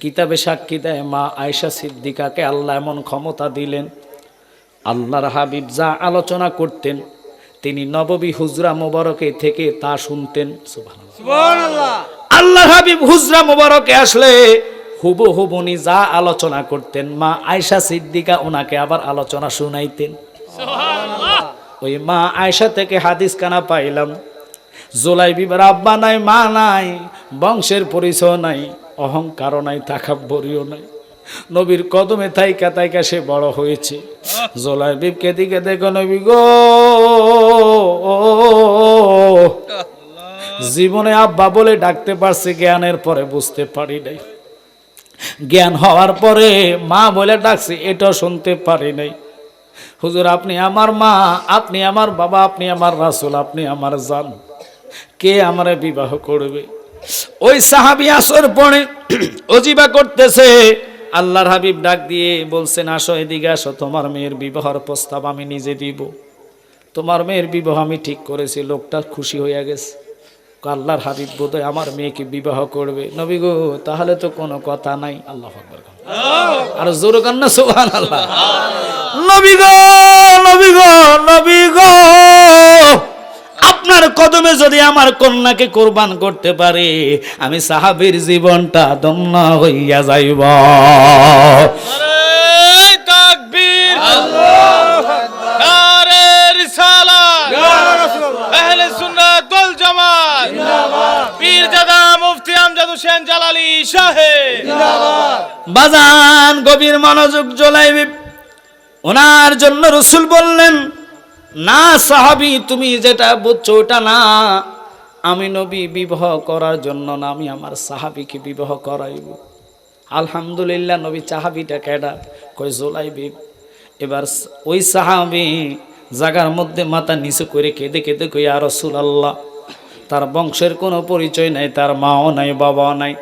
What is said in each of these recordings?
কিতাবে সাক্ষী দেয় মা আয়েশা সিদ্দিকাকে আল্লাহ এমন ক্ষমতা দিলেন। আল্লাহর হাবিব যা আলোচনা করতেন তিনি নববী হুজরা মোবারকে থেকে তা শুনতেন। আল্লাহ হাবিব হুজরা মোবারকে আসলে হুবু হুবুনি যা আলোচনা করতেন মা আয়েশা সিদ্দিকা ওনাকে আবার আলোচনা শুনাইতেন। ওই মা আয়েশা থেকে হাদিস কানা পাইলাম জোলাই বিবার আব্বা নাই মা নাই বংশের পরিচয় নাই। অহংকারও নাই, তাকাব্বরিও নাই। নবীর কদমে থাইকা থাইকা সে বড় হয়েছে। জোলাই বিবকে দিকে দেখো নবী গো। জীবনে আব্বা বলে ডাকতে পারছে, জ্ঞানের পরে বুঝতে পারি নাই। জ্ঞান হওয়ার পরে মা বলে ডাকছে এটা শুনতে পারি নাই। হুজুর, আপনি আমার মা, আপনি আমার বাবা, আপনি আমার রাসুল, আপনি আমার জান। কে আমারে বিবাহ করবে? ওই সাহাবি আসর পড়ে অজিবা করতেছে। আল্লাহর হাবিব ডাক দিয়ে বলছেন আসো এদিকে আসো তোমার মেয়ের বিবাহর প্রস্তাব আমি নিজে দিব। তোমার মেয়ের বিবাহ আমি ঠিক করেছি লোকটা খুশি হইয়া গেছে। আল্লাহর হাবিব বোধহয় আমার মেয়েকে বিবাহ করবে। নবী গো তাহলে তো কোনো কথা নাই। আল্লাহ আকবার আর জোর কান্না সোহান আল্লাহ নবী গো নবী গো নবী গো। আপনার কদমে যদি আমার কন্যাকে কোরবান করতে পারে আমি সাহাবীর জীবনটা দম্ন হইয়া যাইব। বাজান গভীর মনোযোগ জ্বলাইবে। ওনার জন্য রসুল বললেন না সাহাবি, তুমি যেটা বুঝছ ওটা না। আমি নবী বিবাহ করার জন্য না, আমি আমার সাহাবিকে বিবাহ করাইব। আলহামদুলিল্লাহ নবী চাহাবিটা কেডা? কই জোলাইবি এবার ওই সাহাবি জাগার মধ্যে মাথা নিচু করে কেঁদে কেঁদে কই আর রসুল আল্লাহ তার বংশের কোনো পরিচয় নাই, তার মাও নাই, বাবাও নাই।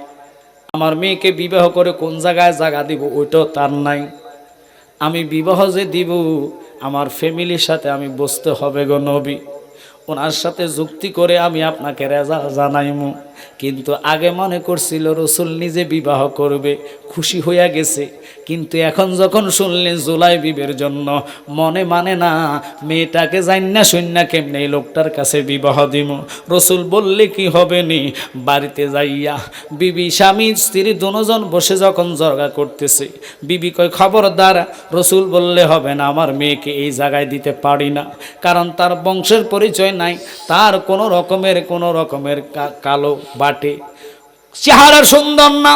আমার মেয়েকে বিবাহ করে কোন জায়গায় জায়গা দিব, ওইটাও তার নাই। আমি বিবাহ যে দিব আমার ফ্যামিলির সাথে আমি বসতে হবে গো নবী। ওনার সাথে যুক্তি করে আমি আপনাকে রেজা জানাইমু। কিন্তু আগে মনে করছিল রসুল নিজে বিবাহ করবে, খুশি হইয়া গেছে। কিন্তু এখন যখন শুনলেন জুলাই বিবের জন্য, মনে মানে না, মেয়েটাকে জান না সৈন্য কেমনে এই লোকটার কাছে বিবাহ দিব? রসুল বললে কি হবে নি? বাড়িতে যাইয়া বিবি, স্বামী, স্ত্রী দুজন বসে যখন জর্গা করতেছে, বিবি কয়, খবরদার, রসুল বললে হবে না, আমার মেয়েকে এই জায়গায় দিতে পারি না। কারণ তার বংশের পরিচয় নাই, তার কোনো রকমের কোনো রকমের কালো বাটে। চেহারা সুন্দর না।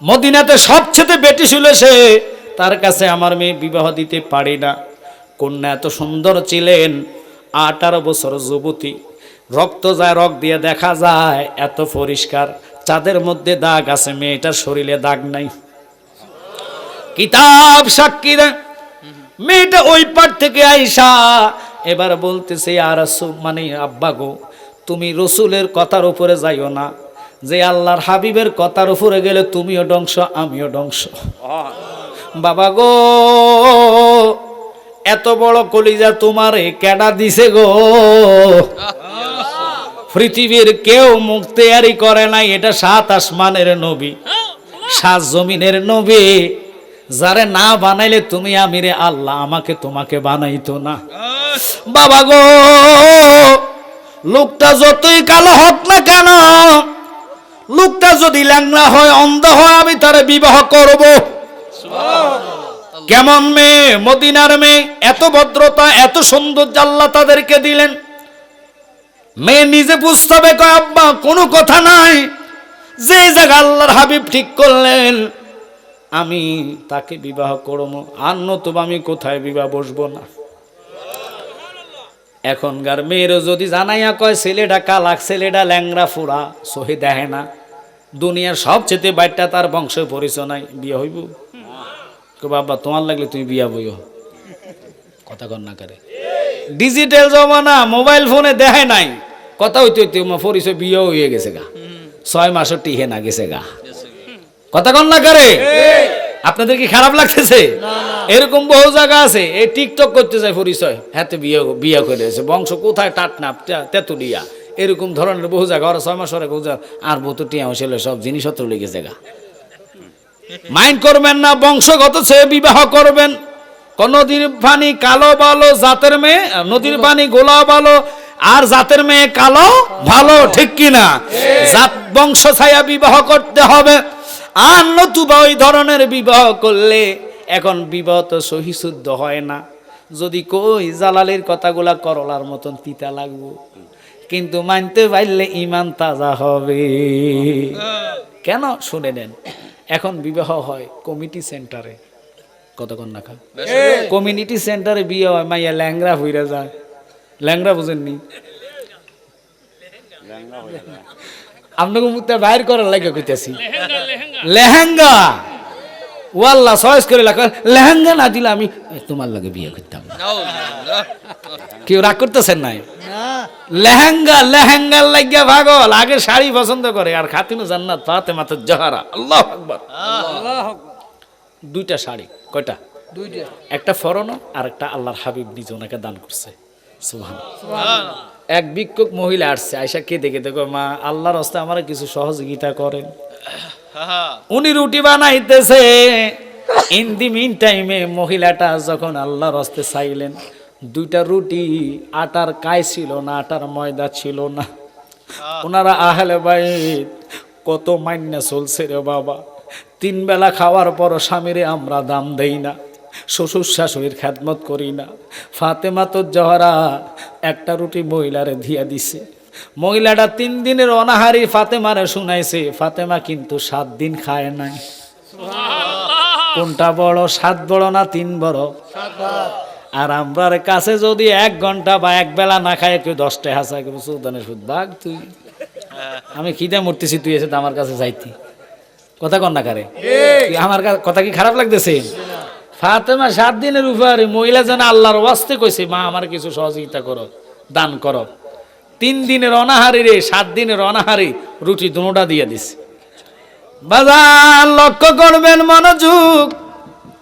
মদিনাতে সবচেয়ে বেটি ছিল সে। তার কাছে আমার মেয়ে বিবাহ দিতে পারি না। কন্যা এত সুন্দর ছিলেন, আঠারো বছর যুবতী। রক্ত যায়, রক্ত দিয়ে দেখা যায়, এত পরিষ্কার। চাঁদের মধ্যে দাগ আছে, মেয়েটার শরীরে দাগ নাই। কিতাব সাক্ষী দেয়, মেয়েটা ওই পার থেকে আইসা, এবার বলতেছে আর মানে আব্বা গো তুমি রসুলের কথার উপরে যাইও না। যে আল্লাহর হাবিবের কথার উপরে গেলে তুমিও ডংস আমিও ডংস বাবা গো, এত বড় কলিজা তোমারে কেডা দিছে গো? পৃথিবীর কেউ মুখ তৈয়ারি করে নাই, এটা সাত আসমানের নবী, সাত জমিনের নবী। যারে না বানাইলে তুমি আমিরে আল্লাহ, আমাকে তোমাকে বানাইতো না। বাবা গো লোকটা যতই কালো হোক না কেন লোকটা যদি ল্যাংলা হয় অন্ধ হয় আমি তারে বিবাহ করব। কেমন মেয়ে মদিনার মেয়ে এত ভদ্রতা এত সুন্দর জাল্লা তাদেরকে দিলেন। মেয়ে নিজে বুঝতে হবে কয় আব্বা কোনো কথা নাই। যে জায়গা আল্লাহর হাবিব ঠিক করলেন আমি তাকে বিবাহ করব। আর নতুবা আমি কোথায় বিবাহ বসবো না। এখনকার মেয়েরও যদি জানাইয়া কয়, ছেলেটা কালাক, ছেলেটা ল্যাংরা ফুরা, সহি দেখে না। দুনিয়ার সবচেয়ে বাইরটা তার বংশ পরিচয় নাই, বিয়ে হইব? বাবা, তোমার লাগলে তুমি বিয়া বইও। কথা না করে। ডিজিটাল জমানা, মোবাইল ফোনে দেখে নাই। কথা হইতে হইতে পরিচয় বিয়ে হয়ে গেছে গা। ছয় মাসও টিহে না গেছে গা। কথা কন না করে? আপনাদের কি খারাপ লাগতেছে? এরকম বহু জায়গা আছে। এই টিকটক করতে যায় পরিচয়। হাতে বিয়ে বিয়ে করেছে বংশ কোথায়? টাটনা তেতুলিয়া। এরকম ধরনের বহু জায়গা। ওরা ছয় মাস ওরা বহু জায়গা আর তো টিয়া হয়েছিল সব জিনিসপত্র লেগেছে গা। মাইন্ড করবেন না বংশগত সে বিবাহ করবেন। কোন নদীর পানি কালো ভালো জাতের মেয়ে নদীর পানি গোলা ভালো আর জাতের মেয়ে কালো ভালো ঠিক কিনা? জাত বংশ ছায়া বিবাহ করতে হবে। আর নতুবা ওই ধরনের বিবাহ করলে এখন বিবাহ তো সহিশুদ্ধ হয় না। যদি কই জালালের কথাগুলা করলার মতন তিতা লাগবো। কিন্তু মানতে পারলে ইমান তাজা হবে। কেন? শুনে নেন। এখন বিবাহ হয় কমিটি সেন্টারে। কতক্ষণ না খা কমিউনিটি সেন্টারে বিয়ে হয় মাইয়া ল্যাংরা হইরা যায়। ল্যাংরা বুঝেননি? আপনাকে মুখটা বাইর করার লাগে কইতেছি। লেহেঙ্গা ওয়াল্লা চয়েস করে লাগা লেহেঙ্গা না দিলে আমি তোমার লাগে বিয়ে করতাম। কেউ রাগ করতেছেন নাই? লেহেঙ্গা লেহেঙ্গার লাগিয়া ভাগল আগে শাড়ি পছন্দ করে আর খাতিনু জান্নাত ফাতে মাত্র জহারা। আল্লাহ আকবার। দুইটা শাড়ি কয়টা? দুইটা। একটা ফরনো আর একটা আল্লাহর হাবিব নিজে ওনাকে দান করছে। সুবহান সুবহান এক ভিক্ষুক মহিলা আসছে আয়সা কে দেখে দেখো মা আল্লাহর হস্তে আমার কিছু সহযোগিতা করেন। উনি রুটি বানাইতেছে। ইন দি মিন টাইমে মহিলাটা যখন আল্লাহর হস্তে চাইলেন দুইটা রুটি আটার কায় ছিল না আটার ময়দা ছিল না। ওনারা আহলে বাইত কত মান্য চলছে রে বাবা। তিন বেলা খাওয়ার পর স্বামীরে আমরা দাম দেই না। শ্বশুর শাশুড়ির খ্যাতমত করি না। ফাতেমা তো জহরা একটা রুটি মহিলারে দিয়া দিছে। মহিলাটা তিন দিনের অনাহারি ফাতেমারে শুনাইছে ফাতেমা কিন্তু সাত দিন খায় নাই। কোনটা বড় সাত বড় না তিন বড়? আর আমরার কাছে যদি এক ঘণ্টা বা এক বেলা না খায় কেউ দশটা হাসা কেউ সুদানের সুদ ভাগ তুই। আমি খিদে মরতেছি তুই এসে তো আমার কাছে যাইতি। কথা কন না কারে? আমার কথা কি খারাপ লাগতেছে? ফাতেমা সাত দিনের উপরে মহিলা যেন আল্লাহর ওয়াস্তে কইছে, মা, আমার কিছু সহযোগিতা করো, দান করো। তিন দিনের অনাহারি রে, সাত দিনের অনাহারি রুটি দুটা দিয়ে দিছে। বাজার লক্ষ্য করবেন মনোযোগ,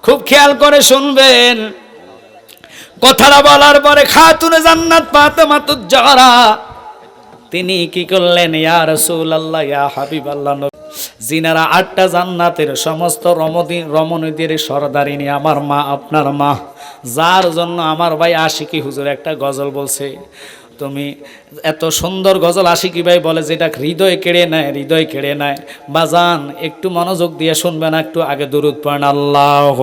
খুব খেয়াল করে শুনবেন। কথাটা বলার পরে খাতুনে জান্নাত পাতে মাতুর তিনি কি করলেন? ইয়া রসুল আল্লাহ ইয়া হাবিব আল্লাহ জিনারা আটটা জান্নাতের সমস্ত রমদি রমণীদের সরদারিনী আমার মা, আপনার মা, যার জন্য আমার ভাই আশিকি হুজুর একটা গজল বলছে, তুমি এত সুন্দর গজল আশিকি ভাই বলে যেটা হৃদয় কেড়ে নেয়, হৃদয় কেড়ে নেয়। বাজান একটু মনোযোগ দিয়ে শুনবেন, একটু আগে দূরত পড়েন আল্লাহ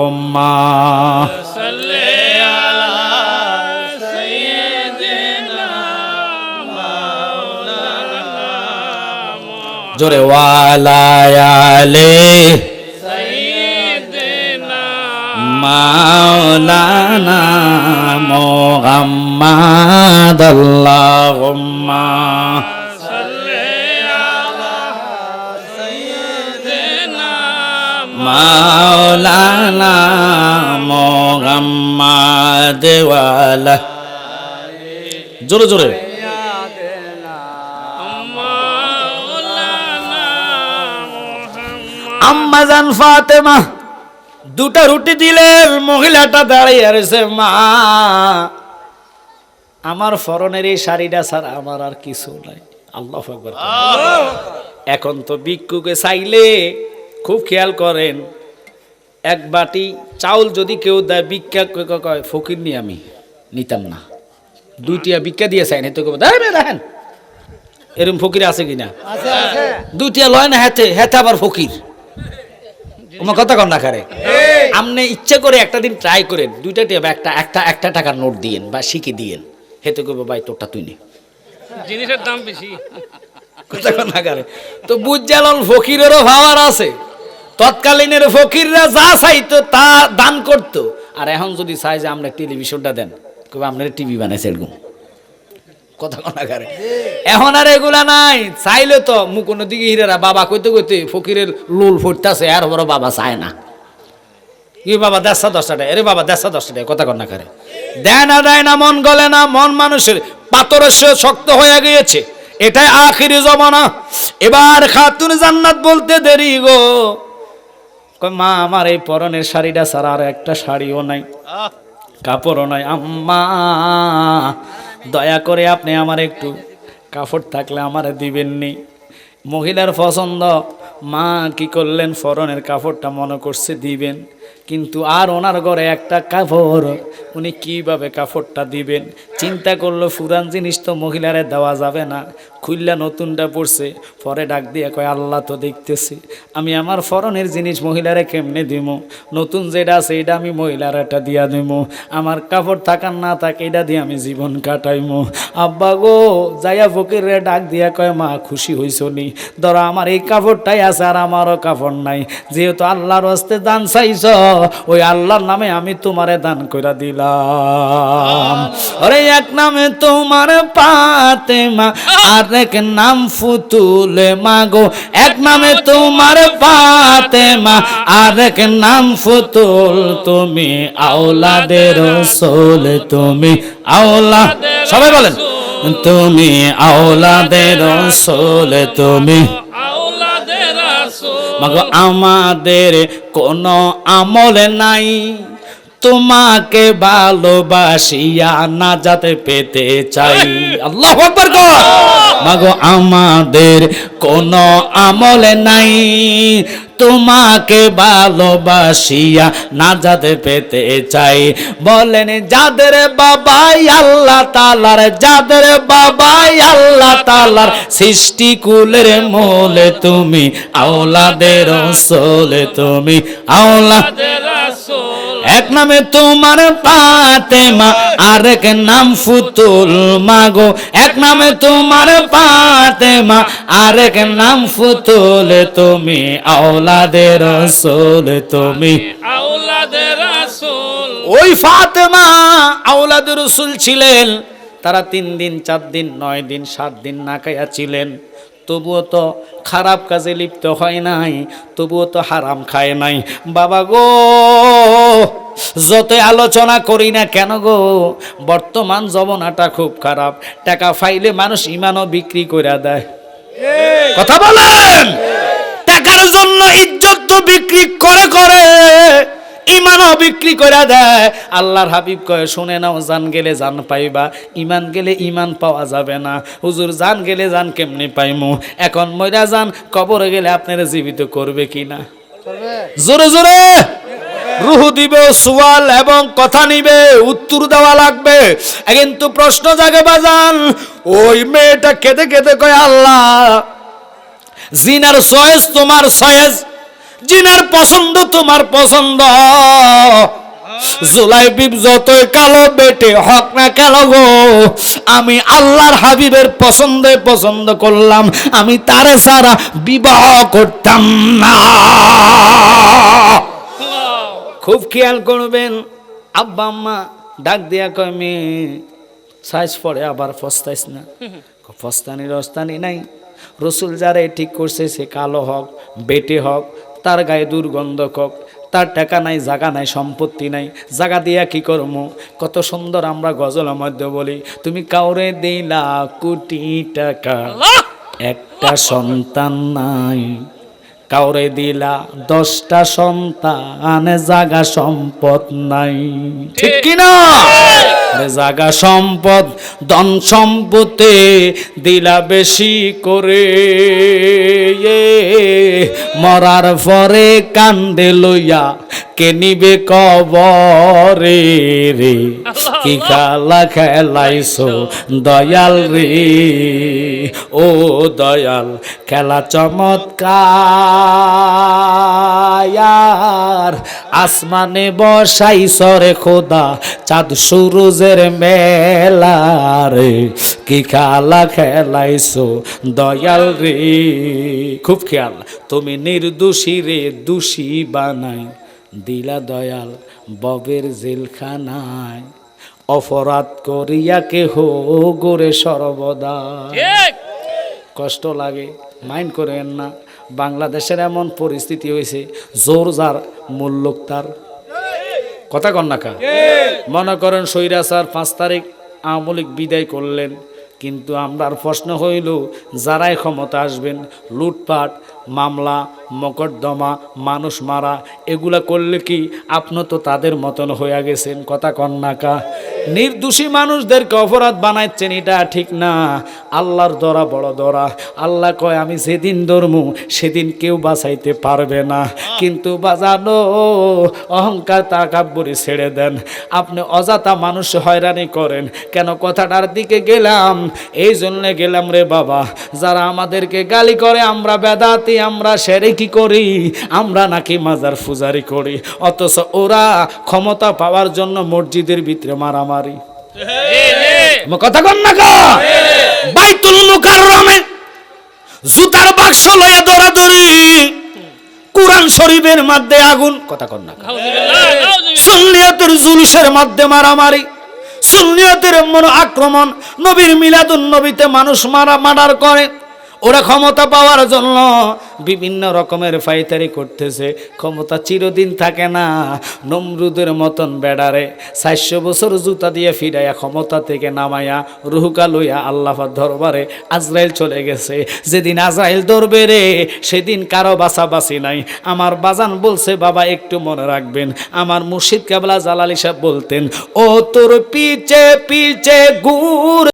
জোরে ওয়ালায়ালে মাওলানা মোহাম্মদ আল্লাহুম্মা। মাওলানা মোহাম্মদ ওয়ালা। জোরে জোরে। আম্মাজান ফাতেমা দুটা রুটি দিলেন মহিলাটা দাঁড়িয়ে রয়েছে মা। আমার ফরনের এই শাড়িটা ছাড়া আমার আর কিছু নাই। আল্লাহ এখন তো ভিক্ষুকে চাইলে খুব খেয়াল করেন এক বাটি চাউল যদি কেউ দেয় ভিক্ষা ক- কয় ফকির নি আমি নিতাম না। দুইটিয়া ভিক্ষা দিয়ে চাই না তো দেখেন এরকম ফকির আছে কিনা? আছে আছে। দুইটা লয় না হেতে হেতে আবার ফকির। আমার কথা কন না কারে আপনি ইচ্ছা করে একটা দিন ট্রাই করেন দুইটা টিয়া একটা একটা একটা টাকার নোট দিয়েন বা শিখে দিয়েন। হেতে করব ভাই তোরটা তুই নে। জিনিসের দাম বেশি। কথা কন না কারে তো বুঝালন ফকিরেরও ভাবার আছে। তৎকালীনের ফকিররা যা চাইতো তা দান করতো। আর এখন যদি চাই যে আমরা টেলিভিশনটা দেন। কবে আপনার টিভি বানাইছে এরকম। কথা কনা করে এখন আর এগুলা নাই। চাইলে তো মুকুন দিকে হিরেরা বাবা কইতে কইতে ফকিরের লোল ফুটতেছে, আর বড় বাবা চায় না। কি বাবা, দেড়শো দশটা টাকা এরে বাবা, দেড়শো দশটা টাকা কথা কন্যা করে দেয় না দেয় না, মন গলে না, মন মানুষের পাথরের শক্ত হয়ে গিয়েছে। এটাই আখিরি জমানা। এবার খাতুন জান্নাত বলতে দেরি গো। মা, আমার এই পরনের শাড়িটা ছাড়া আর একটা শাড়িও নাই, কাপড়ও নাই। আম্মা দয়া করে আপনি আমার একটু কাপড় থাকলে আমার দিবেননি। মহিলার পছন্দ, মা কি করলেন? ফরনের কাপড়টা মনে করছে দিবেন। কিন্তু আর ওনার ঘরে একটা কাপড় উনি কীভাবে কাপড়টা দিবেন? চিন্তা করল ফুরান জিনিস তো মহিলারে দেওয়া যাবে না। খুললা নতুনটা পড়ছে, পরে ডাক দিয়ে কয়, আল্লাহ তো দেখতেছি। আমি আমার ফরনের জিনিস মহিলারে কেমনে দিব নতুন যেটা আছে এটা আমি মহিলার একটা দিয়া দিব আমার কাপড় থাকার না থাকে, এটা দিয়ে আমি জীবন কাটাইমো। আব্বা গো, যাইয়া ফকিরে ডাক দিয়া কয়, মা, খুশি হইছ নি? ধরো আমার এই কাপড়টাই আছে আর আমারও কাপড় নাই। যেহেতু আল্লাহর হস্তে দান চাইছ, ওই আল্লাহর নামে আমি তোমারে দান করে দিলাম। আরে এক নামে তোমার পাতে মা আর এক নাম ফুতুলে মাগো এক নামে তোমার পাতে মা আর এক নাম ফুতুল। তুমি আওলাদের সোল তুমি আওলা সবাই বলেন। তুমি আওলাদের সোল তুমি আওলাদের রাসূল। মাগো আমাদের কোনো আমল নাই। তোমাকে ভালোবাসিয়া না যাতে পেতে চাই। আল্লাহ মাগো, আমাদের কোনো আমল নাই। তোমাকে ভালোবাসিয়া না যাতে পেতে চাই। বলেন, যাদের বাবাই আল্লাহ তালার যাদের বাবাই আল্লাহ তালার সৃষ্টি কুলের মোলে তুমি, আওলাদের সোলে তুমি, আওলা আওলাদের রাসূল এক নামে তোমার পাতেমা আর এক নাম ফুতুল মাগো। এক নামে তোমার পাতেমা আর এক নাম ফুতুল। তুমি আওলাদের সোল তুমি আওলাদের রাসূল। ওই ফাতেমা আওলাদ রসুল ছিলেন। তারা তিন দিন চার দিন নয় দিন সাত দিন না খাইয়া ছিলেন। তবুও তো খারাপ কাজে লিপ্ত হয় নাই তবুও তো হারাম খায় নাই। বাবা গো! যত আলোচনা করি না কেন গো বর্তমান জমানাটা খুব খারাপ। টাকা ফাইলে মানুষ ইমানও বিক্রি করে দেয়। কথা বলেন? টাকার জন্য ইজ্জত তো বিক্রি করে করে ইমানও বিক্রি করে দেয়। আল্লাহর হাবিব কয়ে শুনে নাও জান গেলে জান পাইবা। ইমান গেলে ইমান পাওয়া যাবে না। হুজুর জান গেলে জান কেমনে পাইমু? এখন মইরা যান কবরে গেলে আপনারা জীবিত করবে কি না জোরে জোরে! রুহু দিবে সুয়াল এবং কথা নিবে, উত্তর দেওয়া লাগবে। কিন্তু প্রশ্ন জাগে বাজান, ওই মেয়েটা কেঁদে কেঁদে কয়, আল্লাহ, জিনার সয়েজ তোমার সয়েজ জিনার পছন্দ তোমার পছন্দ। জুলাই বিব যতই কালো বেটে হক না কেন গো, আমি আল্লাহর হাবিবের পছন্দে পছন্দ করলাম, আমি তারে সারা বিবাহ করতাম না। খুব খেয়াল করবেন। আব্বা আম্মা ডাক দিয়া কয় মেয়ে সাইজ পরে আবার ফস্তাইস না। ফস্তানি রস্তানি নাই। রসুল যারা ঠিক করছে সে কালো হোক বেটে হোক তার গায়ে দুর্গন্ধ হোক তার টাকা নাই জাগা নাই সম্পত্তি নাই। জাগা দিয়া কি করব কত সুন্দর আমরা গজলের মধ্যে বলি তুমি কাউরে দিলা কোটি টাকা একটা সন্তান নাই। কাউরে দিলা দশটা সন্তান জাগা সম্পদ নাই। ঠিক কিনা? জাগা সম্পদ দন সম্পদে দিলা বেশি করে। এ, মরার পরে কান্দে লইয়া কে নিবে কবরে রে? কি খেলা খেলাইছো দয়াল রে? ও দয়াল খেলা চমৎকার। আসমানে বসাই সরে খোদা চাঁদ সুরুজের মেলা রে। কি খেলা খেলাইছো দয়াল রে? খুব খেয়াল তুমি নির্দোষী রে দোষী বানাই। দিলা দয়াল ববের জেলখানায়। অপরাধ করিয়া কেহ গোরে সর্বদা। কষ্ট লাগে মাইন্ড করেন না। বাংলাদেশের এমন পরিস্থিতি হয়েছে জোর যার মূল্যক তার। কথা কন না মনে করেন স্বৈরাচার পাঁচ তারিখ আওয়ামী বিদায় করলেন। কিন্তু আমরার প্রশ্ন হইল, যারাই ক্ষমতা আসবেন, লুটপাট, মামলা, মকদ্দমা, মানুষ মারা, এগুলা করলে কি আপনি তো তাদের মতন হইয়া গেছেন? কথা কন্যাকা নির্দোষী মানুষদেরকে অপরাধ বানাচ্ছেন এটা ঠিক না। আল্লাহর দরা বড় দরা। আল্লাহ কয়, আমি যেদিন ধরমু, সেদিন কেউ বাঁচাইতে পারবে না। কিন্তু বাজানো, অহংকার তাকাব্বরি ছেড়ে দেন। আপনি অজাতা মানুষ হয়রানি করেন। কেন কথাটার দিকে গেলাম? এই জন্য গেলাম রে বাবা, যারা আমাদেরকে গালি করে, আমরা বেদাতি, আমরা সেরে কি করি? আমরা নাকি মাজার ফুজারি করি। অথচ ওরা ক্ষমতা পাওয়ার জন্য মসজিদের ভিতরে মারামারি আমার কথা কন না বাইতুল মুকাররমে জুতার বাক্স লয়ে দৌড়াদৌড়ি কোরআন শরীফের মধ্যে আগুন। কথা কন না। সুন্নিয়তের জুলুসের মধ্যে মারামারি সুন্নিয়তের মন আক্রমণ নবীর মিলাদুন নবীতে মানুষ মারা মার্ডার করে। ওরা ক্ষমতা পাওয়ার জন্য বিভিন্ন রকমের ফাইতারি করতেছে। ক্ষমতা চিরদিন থাকে না। নমরুদের মতন বেড়ারে। চারশো বছর জুতা দিয়ে ফিরাইয়া ক্ষমতা থেকে নামাইয়া রুহুকা লইয়া আল্লাহর দরবারে আজরাইল চলে গেছে। যেদিন আজরাইল ধরবে রে, সেদিন কারও বাঁচাবাসি নাই। আমার বাজান বলছে, বাবা, একটু মনে রাখবেন। আমার মুর্শিদ কাবলা জালালি সাহেব বলতেন, ও তোর পিছে পিছে গুর